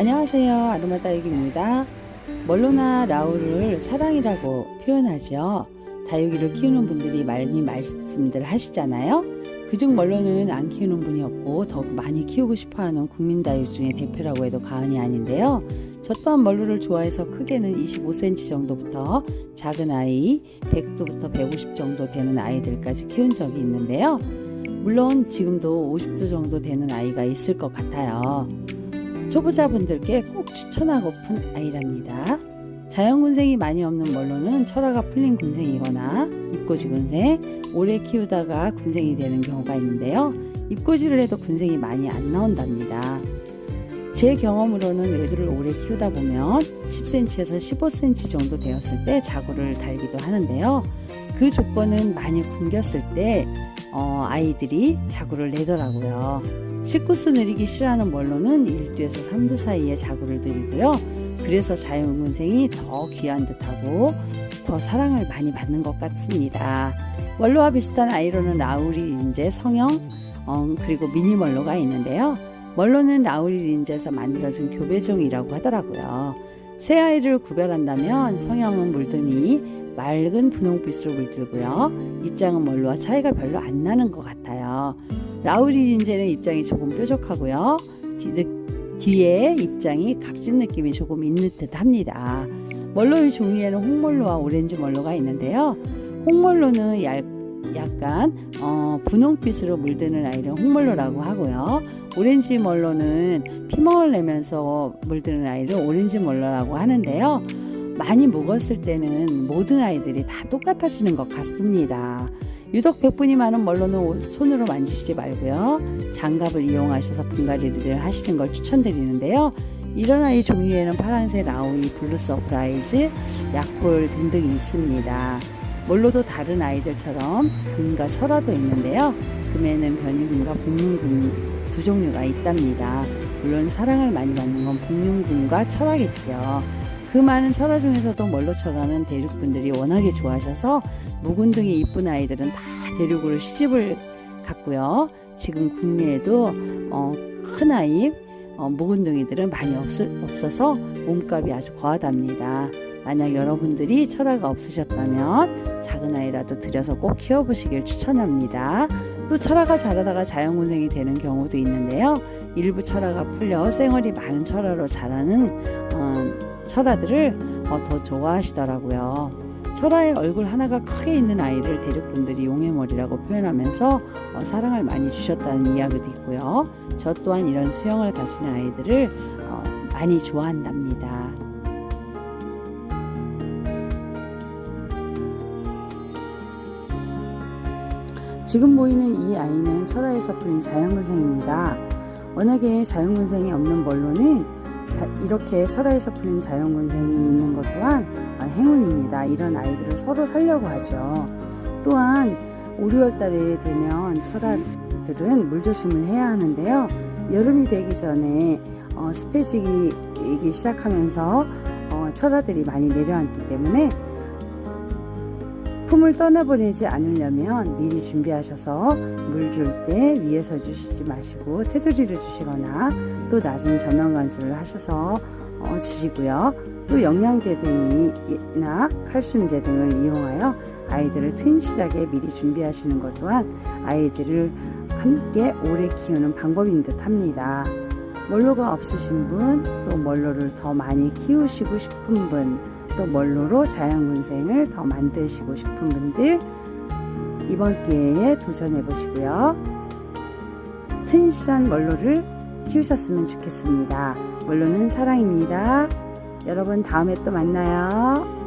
안녕하세요. 아로마 다육입니다. 멀로나 라우를 사랑이라고 표현하죠. 다육이를 키우는 분들이 많이 말씀들 하시잖아요. 그중 멀로는 안 키우는 분이 없고 더 많이 키우고 싶어하는 국민 다육 중에 대표라고 해도 과언이 아닌데요. 저 또한 멀로를 좋아해서 크게는 25cm 정도부터 작은 아이 100도부터 150 정도 되는 아이들까지 키운 적이 있는데요. 물론 지금도 50도 정도 되는 아이가 있을 것 같아요. 초보자분들께 꼭 추천하고픈 아이랍니다. 자연군생이 많이 없는 멀로는 철화가 풀린 군생이거나 입꼬지 군생, 오래 키우다가 군생이 되는 경우가 있는데요. 입꼬지를 해도 군생이 많이 안 나온답니다. 제 경험으로는 애들을 오래 키우다 보면 10cm에서 15cm 정도 되었을 때 자구를 달기도 하는데요. 그 조건은 많이 굶겼을 때 어, 아이들이 자구를 내더라고요. 식구수 내리기 싫어하는 멀로는 1두에서 3두 사이에 자구를 들이고요. 그래서 자연군생이 더 귀한 듯하고 더 사랑을 많이 받는 것 같습니다. 멀로와 비슷한 아이로는 라우리 린제, 성형, 어, 그리고 미니 멀로가 있는데요. 멀로는 라우리 린제에서 만들어진 교배종이라고 하더라고요. 새 아이를 구별한다면 성형은 물듬이 맑은 분홍빛으로 물들고요. 입장은 멀로와 차이가 별로 안 나는 것 같아요. 라우리 린제는 입장이 조금 뾰족하고요. 뒤, 에 입장이 각진 느낌이 조금 있는 듯 합니다. 멀로의 종류에는 홍멀로와 오렌지 멀로가 있는데요. 홍멀로는 얇, 약간 어, 분홍빛으로 물드는 아이를 홍멀로라고 하고요. 오렌지 멀로는 피멍을 내면서 물드는 아이를 오렌지 멀로라고 하는데요. 많이 묵었을 때는 모든 아이들이 다 똑같아지는 것 같습니다. 유독 백분이 많은 멀로는 손으로 만지시지 말고요. 장갑을 이용하셔서 분갈이를 하시는 걸 추천드리는데요. 이런 아이 종류에는 파란색 라우이, 블루 서프라이즈, 야콜 등등이 있습니다. 멀로도 다른 아이들처럼 금과 철화도 있는데요. 금에는 변이금과 복륜금 두 종류가 있답니다. 물론 사랑을 많이 받는 건 복륜금과 철화겠죠. 그 많은 철화 중에서도 멀로 철화는 대륙분들이 워낙에 좋아하셔서 묵은 등이 이쁜 아이들은 다 대륙으로 시집을 갔고요. 지금 국내에도 어, 큰 아이 어, 묵은둥이들은 많이 없을, 없어서 몸값이 아주 거하답니다. 만약 여러분들이 철화가 없으셨다면 작은 아이라도 들여서 꼭 키워보시길 추천합니다. 또 철화가 자라다가 자연군생이 되는 경우도 있는데요. 일부 철화가 풀려 쌩얼이 많은 철화로 자라는 어, 철화들을 어, 더 좋아하시더라고요. 철화의 얼굴 하나가 크게 있는 아이를 대륙분들이 용해머리라고 표현하면서 어, 사랑을 많이 주셨다는 이야기도 있고요. 저 또한 이런 수영을 가진 아이들을 어, 많이 좋아한답니다. 지금 보이는 이 아이는 철화에서 풀린 자연군생입니다. 워낙에 자연군생이 없는 멀로는 자, 이렇게 철화에서 풀린 자연군생이 있는 것 또한 아, 행운입니다. 이런 아이들을 서로 살려고 하죠. 또한 5, 6월 달에 되면 철화들은 물조심을 해야 하는데요. 여름이 되기 전에 어, 습해지기 시작하면서 어, 철화들이 많이 내려앉기 때문에 품을 떠나보내지 않으려면 미리 준비하셔서 물 줄 때 위에서 주시지 마시고 테두리를 주시거나 또 낮은 저면 관수를 하셔서 어, 주시고요. 또 영양제 등이나 칼슘제 등을 이용하여 아이들을 튼실하게 미리 준비하시는 것 또한 아이들을 함께 오래 키우는 방법인 듯 합니다. 멀로가 없으신 분, 또 멀로를 더 많이 키우시고 싶은 분, 또 멀로로 자연군생을 더 만드시고 싶은 분들 이번 기회에 도전해 보시고요. 튼실한 멀로를 키우셨으면 좋겠습니다. 멀로는 사랑입니다. 여러분 다음에 또 만나요.